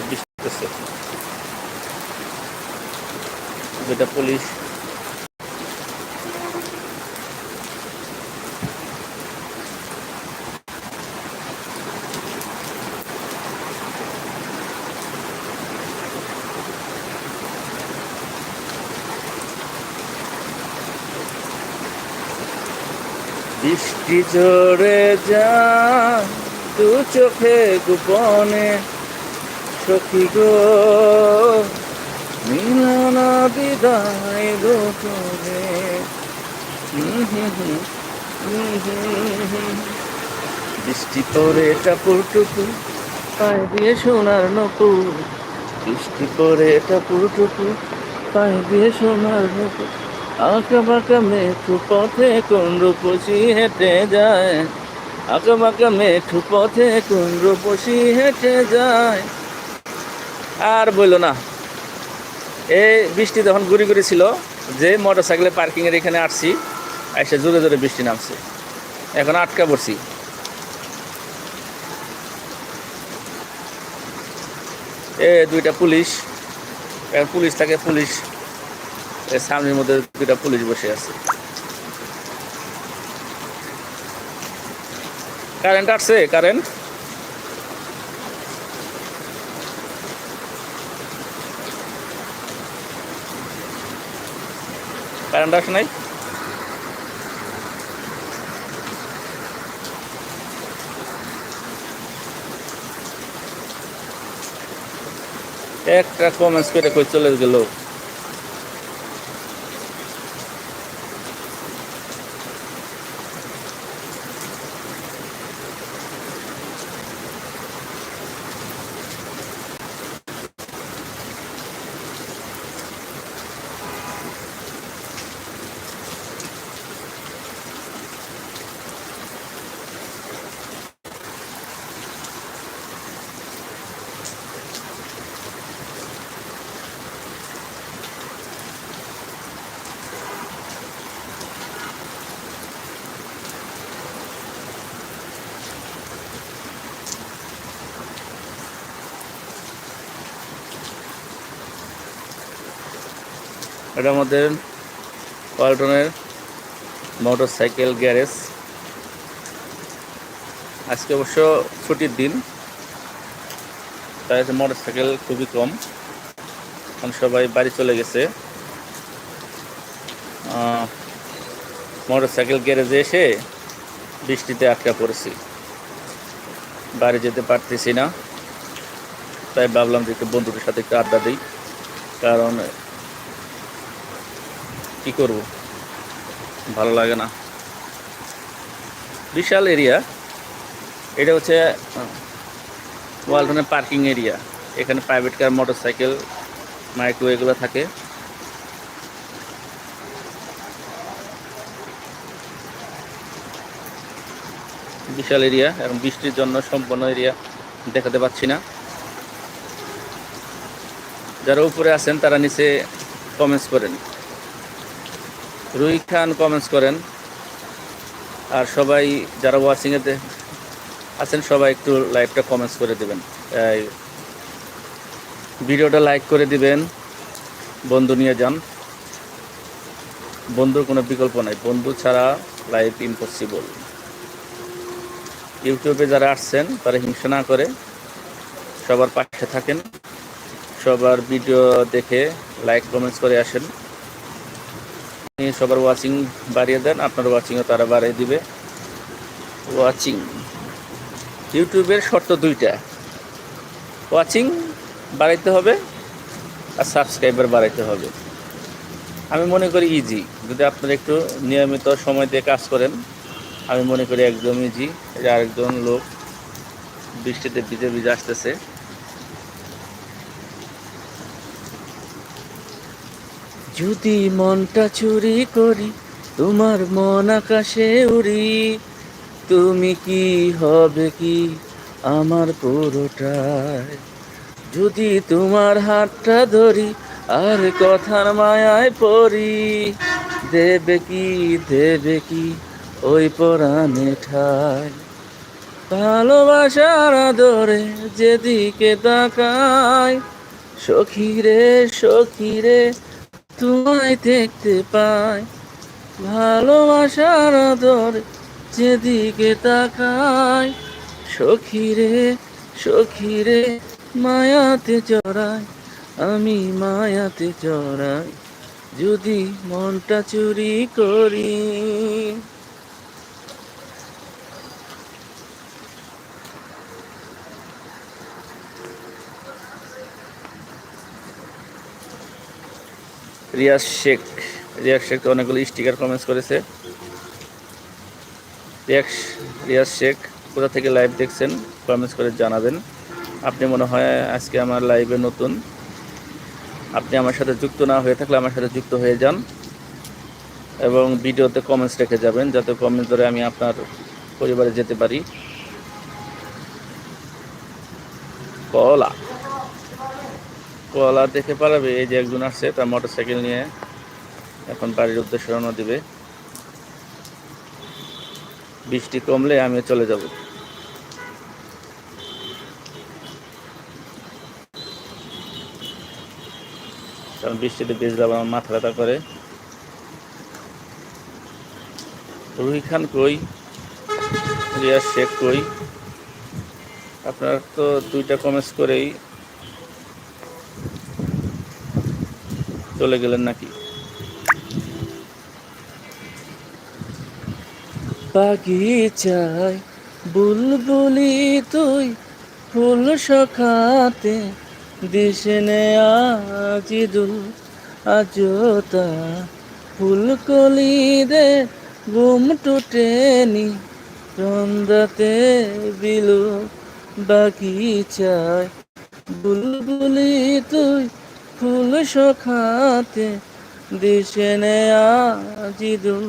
বৃষ্টি দুটা পুলিশ বৃষ্টি ঝরে যা দু চোখে গোপনে সখী গো। মিলন বিদায় হুম হুম। বৃষ্টি পরে টাপুর টুকু পায়ে দিয়ে সোনার নপুর বৃষ্টি পরে টাপুর টুকু পায়ে দিয়ে সোনার নপুর আঁকা বাঁকা মেঠু পথে কোন রূপসী হেঁটে যায়? আঁকা বাঁকা মেঠু পথে কোন রূপসী হেঁটে যায়? আর বলল না। এই বৃষ্টি তখন ঘুরি ঘুরি ছিল, যে মোটর সাইকেলে পার্কিং এর এখানে আসছি এসে জোরে জোরে বৃষ্টি নামছে। এখন আটকা পড়ছি। এ দুইটা পুলিশ, এখন পুলিশ থাকে পুলিশ সামনের মধ্যে দুইটা পুলিশ বসে আছে। কারেন্ট আসছে, কারেন্ট? কারেন্ট আসে নাই। একটা কমেন্টস করে কই চলে গেল। এটা আমাদের পল্টনের মোটর সাইকেল গ্যারেজ। আজকে অবশ্য ছুটির দিন, তাই মোটর সাইকেল খুবই কম। এখন সবাই বাড়ি চলে গেছে। মোটর সাইকেল গ্যারেজে এসে বৃষ্টিতে আটকা পড়েছি। বাড়ি যেতে পারতেছি না। তাই ভাবলাম যে একটু বন্ধুদের সাথে একটু আড্ডা দিই। কারণ কি করব? ভালো লাগে না। বিশাল এরিয়া। এটা হচ্ছে ওয়ালটনের পার্কিং এরিয়া। এখানে private car motorcycle micro এগুলো থাকে। বিশাল এরিয়া এবং বৃষ্টির জন্য সম্পূর্ণ এরিয়া দেখাতে পাচ্ছি না। যারা উপরে আছেন, তারা নিচে কমেন্টস করেন। রুই খান কমেন্টস করেন। আর সবাই যারা ওয়াচিংয়ে আছেন, সবাই একটু লাইভটা কমেন্টস করে দেবেন। ভিডিওটা লাইক করে দিবেন। বন্ধু নিয়ে যান। বন্ধুর কোনো বিকল্প নাই। বন্ধু ছাড়া লাইভ ইম্পসিবল ইউটিউবে যারা আসছেন, তারা হিংসা না করে সবার পাশে থাকেন। সবার ভিডিও দেখে লাইক কমেন্টস করে আসেন। সবার ওয়াচিং বাড়িয়ে দেন, আপনার ওয়াচিংও তারা বাড়িয়ে দিবে। ওয়াচিং ইউটিউবের শর্ত দুইটা। ওয়াচিং বাড়াইতে হবে আর সাবস্ক্রাইবার বাড়াইতে হবে। আমি মনে করি ইজি যদি আপনারা একটু নিয়মিত সময় দিয়ে কাজ করেন, আমি মনে করি একদম ইজি আরেকজন লোক বৃষ্টিতে ভিজে ভিজে আসতেছে। যদি মনটা চুরি করি, তোমার মন আকাশে উড়ি। তুমি কি হবে কি আমার পুরোটাই? যদি তোমার হাতটা ধরি, আর কথার মায়ায় পড়ি। দেবে কি দেবে কি ওই পরাণে ঠাই। ভালোবাসার আদরে যেদিকে তাকাই সখীরে সখীরে তোমায় দেখতে পাই। ভালোবাসার দর যেদিকে তাকাই, সখীরে সখীরে মায়াতে চড়াই, আমি মায়াতে চড়াই, যদি মনটা চুরি করি। রিয়াজ শেখ। রিয়াজ শেখ অনেকগুলো স্টিকার কমেন্টস করেছে। রিয়াজ রিয়াজ শেখ, কোথা থেকে লাইভ দেখছেন কমেন্টস করে জানাবেন। আপনি মনে হয় আজকে আমার লাইভে নতুন। আপনি আমার সাথে যুক্ত না হয়ে থাকলে আমার সাথে যুক্ত হয়ে যান এবং ভিডিওতে কমেন্টস রেখে যাবেন যাতে কমেন্টস ধরে আমি আপনার পরিবারে যেতে পারি। কলা। কলা দেখে পালাবে, এই যে একজন আসছে তার মোটর সাইকেল নিয়ে। এখন বাড়ির উদ্দেশ্যে রওনা দিবে। বৃষ্টি কমলে আমি চলে যাব। কারণ বৃষ্টিতে ভিজলাম আমার মাথা ব্যথা করে। রুহি খান কই? রিয়াজ শেখ কই? আপনার তো দুইটা কমেন্টস করেই চলে গেলেন নাকি? বাগিচায় বুলবুলি তুই ফুল সখাতে দিশনে আজিদুল আজতা ফুলকলি দে গুম টুটেনি রন্দাতে বিলু বাগিচায় বুলবুলি তুই ফুল সখাতে দিশনে আজিদুল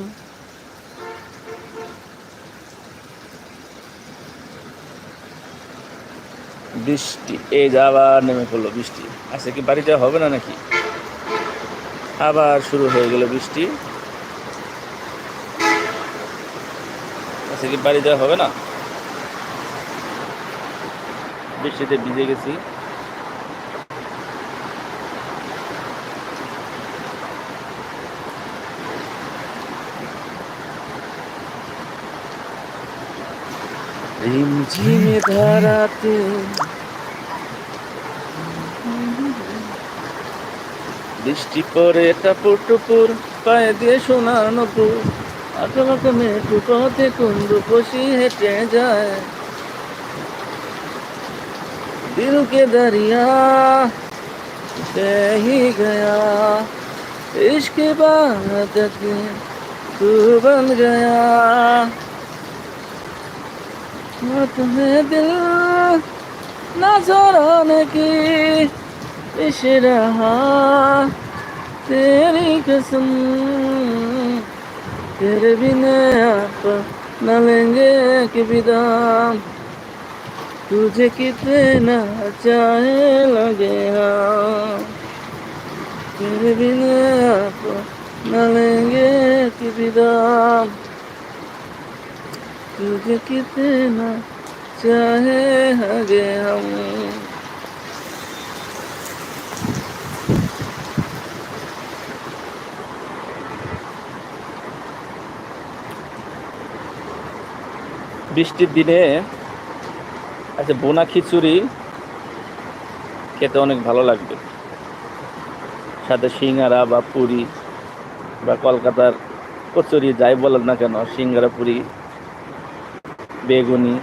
বৃষ্টি এই যে আবার নেমে পড়ল বৃষ্টি। আজকে কি বাড়ি যাওয়া হবে না নাকি? আবার শুরু হয়ে গেল বৃষ্টি। আজকে কি বাড়ি যাওয়া হবে না? বৃষ্টিতে ভিজে গেছি। রিমঝিমে ধারাতে বৃষ্টি পরে টাপুর টুপুর পায়ে দিয়ে সোনার নপুর আঁকাবাঁকা মেটু পথে কুন্দু পশি হেঁটে যায় दिल के दरिया बह ही गया इश्क बात तू बन गया मैं तुम्हें दिल नजर आने की इश रहा तेरी कसम तेरे बिना आप न लेंगे कि विदाम तुझे कितना चाहे लगे हाँ तेरे बिना आप न लेंगे कि विदाम तुझे कितना चाहे हगे हम বৃষ্টির দিনে আচ্ছা বোনা খিচুড়ি খেতে অনেক ভালো লাগবে সাথে সিঙ্গারা বা পুরি বা কলকাতার কচুরি যাই বলেন না কেন সিঙ্গারা পুরি বেগুনি,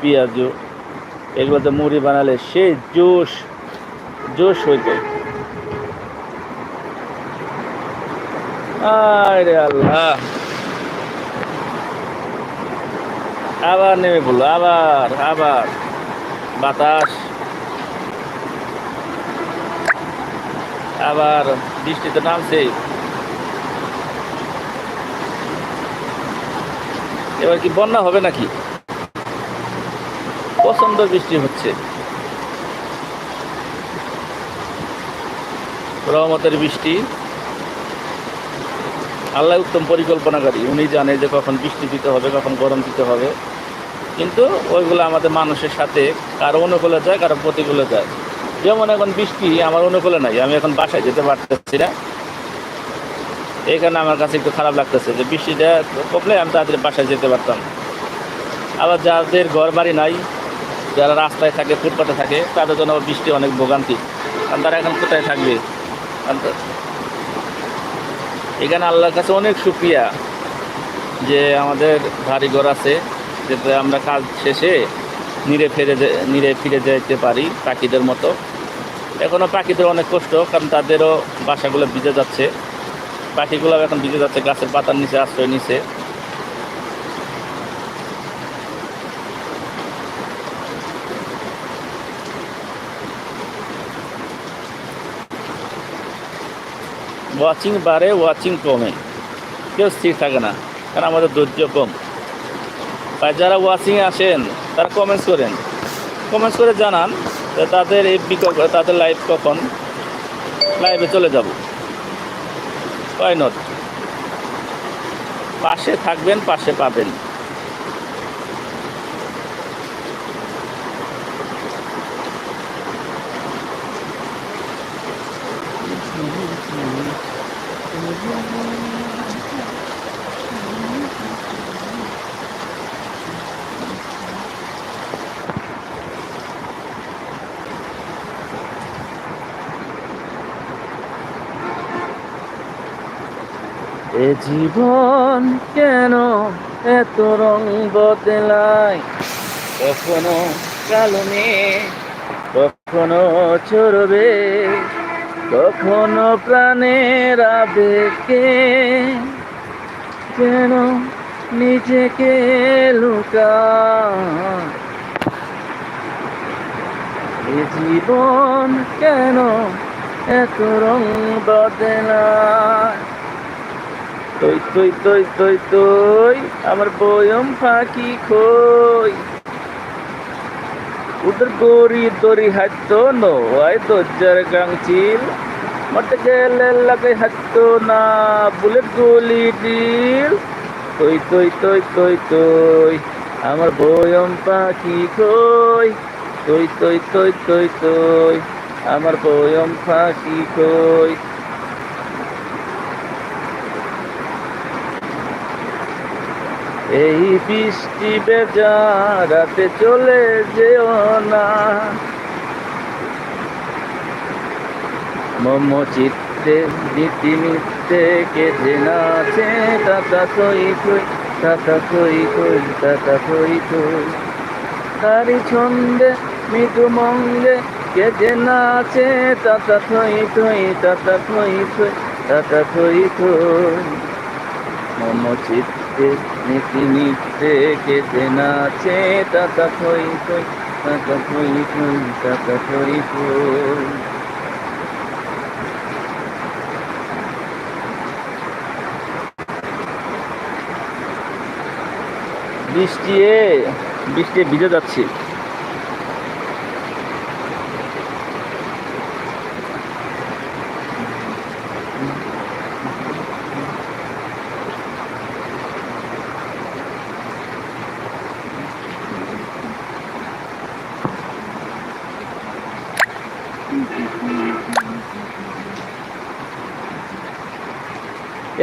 পেঁয়াজু এগুলোতে মুড়ি বানালে সেই জোশ জোশ হইতো আরে আল্লাহ। আবার নেমে পড়ল, আবার আবার। বাতাস। আবার বৃষ্টিতে নামছে। এবার কি বন্যা হবে নাকি? প্রচণ্ড বৃষ্টি হচ্ছে। রহমতের বৃষ্টি। আল্লাহ উত্তম পরিকল্পনাকারী। উনি জানে যে কখন বৃষ্টি দিতে হবে, কখন গরম দিতে হবে। কিন্তু ওইগুলো আমাদের মানুষের সাথে কারও অনুকূলে যায়, কারও প্রতিকূলে যায়। যেমন এখন বৃষ্টি, আমার অনুকূলে নাই। আমি এখন বাসায় যেতে পারতেছি না। এখানে আমার কাছে একটু খারাপ লাগতেছে যে বৃষ্টিটা কমলে আমি তাড়াতাড়ি বাসায় যেতে পারতাম। আবার যাদের ঘর বাড়ি নাই, যারা রাস্তায় থাকে, ফুটপাতে থাকে, তাদের জন্য বৃষ্টি অনেক ভোগান্তি। কারণ তারা এখন কোথায় থাকবে? এখানে আল্লাহর কাছে অনেক সুক্রিয়া যে আমাদের ভারী ঘর আছে, যাতে আমরা কাজ শেষে নিরে ফিরে নিরে ফিরে যেতে পারি পাখিদের মতো। এখনও পাখিদের অনেক কষ্ট, কারণ তাদেরও বাসাগুলো ভিজে যাচ্ছে। পাখিগুলো এখন ভিজে যাচ্ছে, গাছের পাতার নিচে, আশ্রয় নিচে। ওয়াচিং বাড়ে ওয়াচিং কমে। কেউ স্থির থাকে না, কারণ আমাদের ধৈর্য কম। আর যারা ওয়াচিংয়ে আসেন, তারা কমেন্টস করেন। কমেন্টস করে জানান তাদের এই তাদের লাইভ কখন? লাইভে চলে যাব। ওয়াই নট পাশে থাকবেন পাশে পাবেন। এ জীবন কেন এত রং বদলায়? কখনো কালো মেয়ে কখনো চড়বে, কখনো প্রাণের আবেগে কেন নিজেকে লুকা এ জীবন কেন এত রং বদলায়? তুই তুই তুই তুই তুই আমার বয়ম ফাঁকি খই উদর গরি দরি হাত নয় দজ্জার গাংচিল মতে গেলে লাগে হাত না বুলেট গুলি ডিল তুই তুই তুই তুই তুই আমার বয়ম পাখি খই তুই তুই তুই তুই তুই আমার বয়ম পাখি খই এই বৃষ্টি বেজা রাতে চলে যেও না। মম চিত্তে, নীতি মিথ্যে কেটে নাচে তাতা থই থই তাতা থই থই তাতা থই থই। তারি ছন্দে, মৃদু মঙ্গে কেটে নাচে তাতা থই থই তাতা থই থই তাতা থই থই। মম চিত্তে নীতি নিতে কেটে নাচে তাতা থই থই তাতা থই থই তাতা থই থই বৃষ্টি বৃষ্টি ভিজে যাচ্ছি।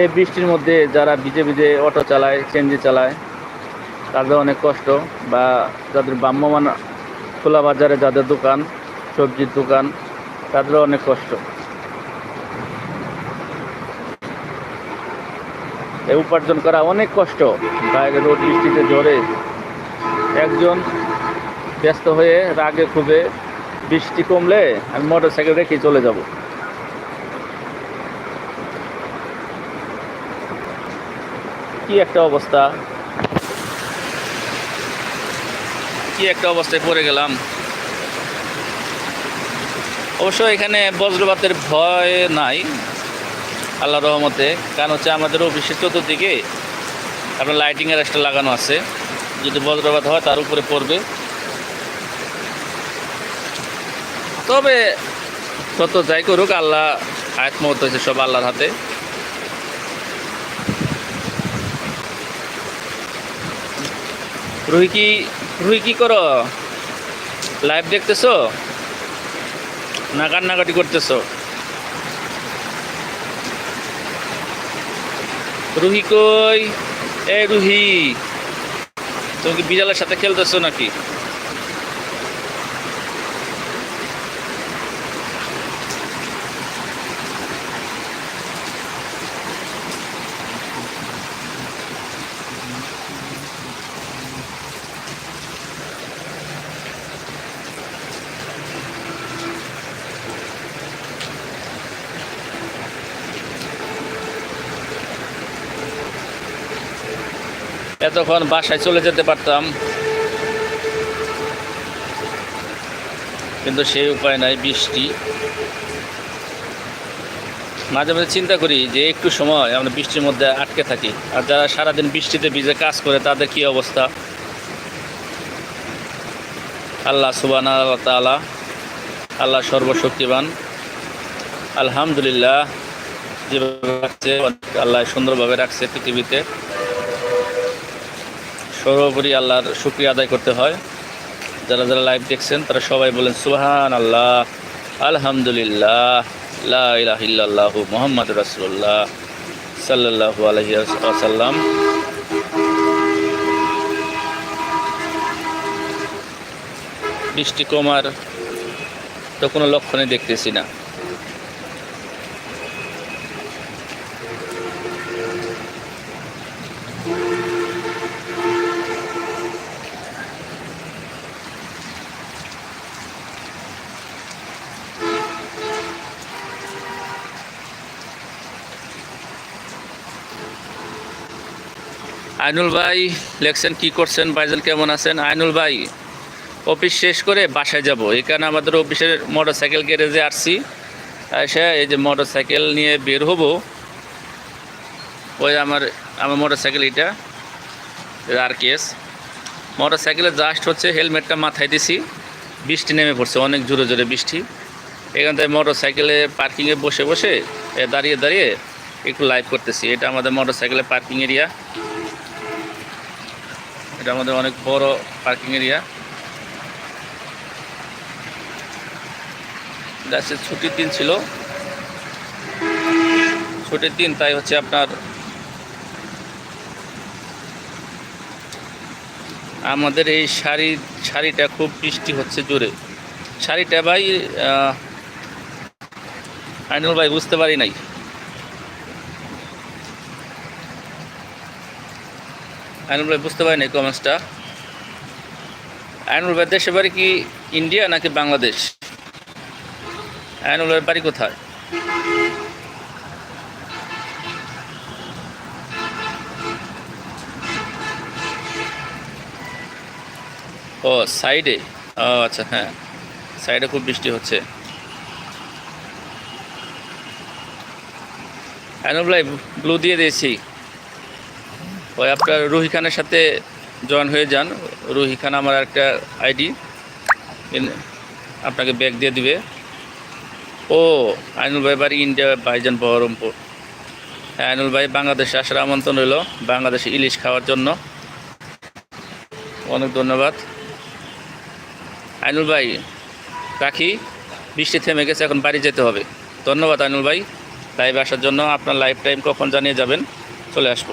এই বৃষ্টির মধ্যে যারা ভিজে ভিজে অটো চালায় চেঞ্জি চালায়, তাদের অনেক কষ্ট বা যাদের ভ্রাম্যমান খোলা বাজারে যাদের দোকান, সবজির দোকান, তাদেরও অনেক কষ্ট। উপার্জন করা অনেক কষ্ট। বাইরে রোদ, বৃষ্টিতে ঝরে একজন ব্যস্ত হয়ে রাগে খুবে বৃষ্টি কমলে আমি মোটর সাইকেল রেখে চলে যাব। কি একটা অবস্থা? কি একটা অবস্থায় পড়ে গেলাম। অবশ্য এখানে বজ্রপাতের ভয় নাই, আল্লাহ রহমতে। কারণ হচ্ছে আমাদের অফিসের চতুর্দিকে আপনার লাইটিংয়ের একটা লাগানো আছে। যদি বজ্রপাত হয়, তার উপরে পড়বে। তবে তত যাই করুক, আল্লাহ আয়াত মহত হয়েছে সব আল্লাহর হাতে। রুহি কি রুই কি করো? লাইভ দেখতেছো? না করতেছো? রুহি কই? এ রুহি, তুমি কি বিড়ালের সাথে খেলতেছো নাকি? এতক্ষণ বাসায় চলে যেতে পারতাম। কিন্তু সেই উপায় নাই, বৃষ্টি। মাঝে মাঝে চিন্তা করি যে একটু সময় আমরা বৃষ্টির মধ্যে আটকে থাকি। আর যারা সারাদিন বৃষ্টিতে ভিজে কাজ করে, তাদের কি অবস্থা? আল্লাহ সুবান আল্লাহ আল্লাহ সর্বশক্তিমান। আলহামদুলিল্লাহ, যেভাবে রাখছে, আল্লাহ সুন্দরভাবে রাখছে পৃথিবীতে। সর্বোপরি আল্লাহর শুক্রিয়া আদায় করতে হয়। যারা যারা লাইভ দেখছেন, তারা সবাই বলেন সুহান আল্লাহ আলহামদুলিল্লাহ, লা ইলাহা মোহাম্মদ রাসুল্লাহ সাল্লাল্লাহু আলাইহি ওয়াসাল্লাম। বৃষ্টি কমার তো কোনো লক্ষণই দেখতেছি না। আইনুল ভাই লেখছেন, কি করছেন? ভাইজান কেমন আছেন? আইনুল ভাই, অফিস শেষ করে বাসায় যাব। এই কারণে আমাদের অফিসের মোটর সাইকেল গ্যারেজে আসছি। এসে এই যে মোটর সাইকেল নিয়ে বের হব। ওই আমার আমার মোটর সাইকেল এটা আর কেস মোটর সাইকেলে জাস্ট হচ্ছে হেলমেটটা মাথায় দিছি। বৃষ্টি নেমে পড়ছে, অনেক জোরে জোরে বৃষ্টি। এখান থেকে মোটর সাইকেলে পার্কিংয়ে বসে বসে দাঁড়িয়ে দাঁড়িয়ে একটু লাইভ করতেছি। এটা আমাদের মোটর সাইকেলের পার্কিং এরিয়া এটা আমাদের অনেক বড় পার্কিং এরিয়া আজকে ছুটির দিন ছিল। ছুটির দিন তাই হচ্ছে আপনার আমাদের এই শাড়ি, শাড়িটা খুব বৃষ্টি হচ্ছে জোরে। শাড়িটা ভাই আইনুল ভাই বুঝতে পারি নাই। আইনুল ভাই, বুঝতে পারিনি কমেন্টসটা আইনুল ভাই, দেশের বাড়ি কি ইন্ডিয়া নাকি বাংলাদেশ আইনুল ভাইয়ের বাড়ি কোথায়? ও সাইডে ও আচ্ছা হ্যাঁ। সাইডে খুব বৃষ্টি হচ্ছে। আইনুল ভাই ব্লু দিয়ে দিয়েছি। ওই আপনার রুহি খানের সাথে জয়েন হয়ে যান। রুহি খান আমার একটা আইডি। আপনাকে ব্যাগ দিয়ে দিবে। ও, আইনুল ভাই বাড়ি ইন্ডিয়া, ভাইজান বহরমপুর। হ্যাঁ আইনুল ভাই বাংলাদেশে আসার আমন্ত্রণ রইল। বাংলাদেশে ইলিশ খাওয়ার জন্য। অনেক ধন্যবাদ। আইনুল ভাই, রাখি। বৃষ্টি থেমে গেছে, এখন বাড়ি যেতে হবে। ধন্যবাদ আইনুল ভাই। লাইভে আসার জন্য। আপনার লাইফ টাইম কখন জানিয়ে যাবেন? চলে আসব।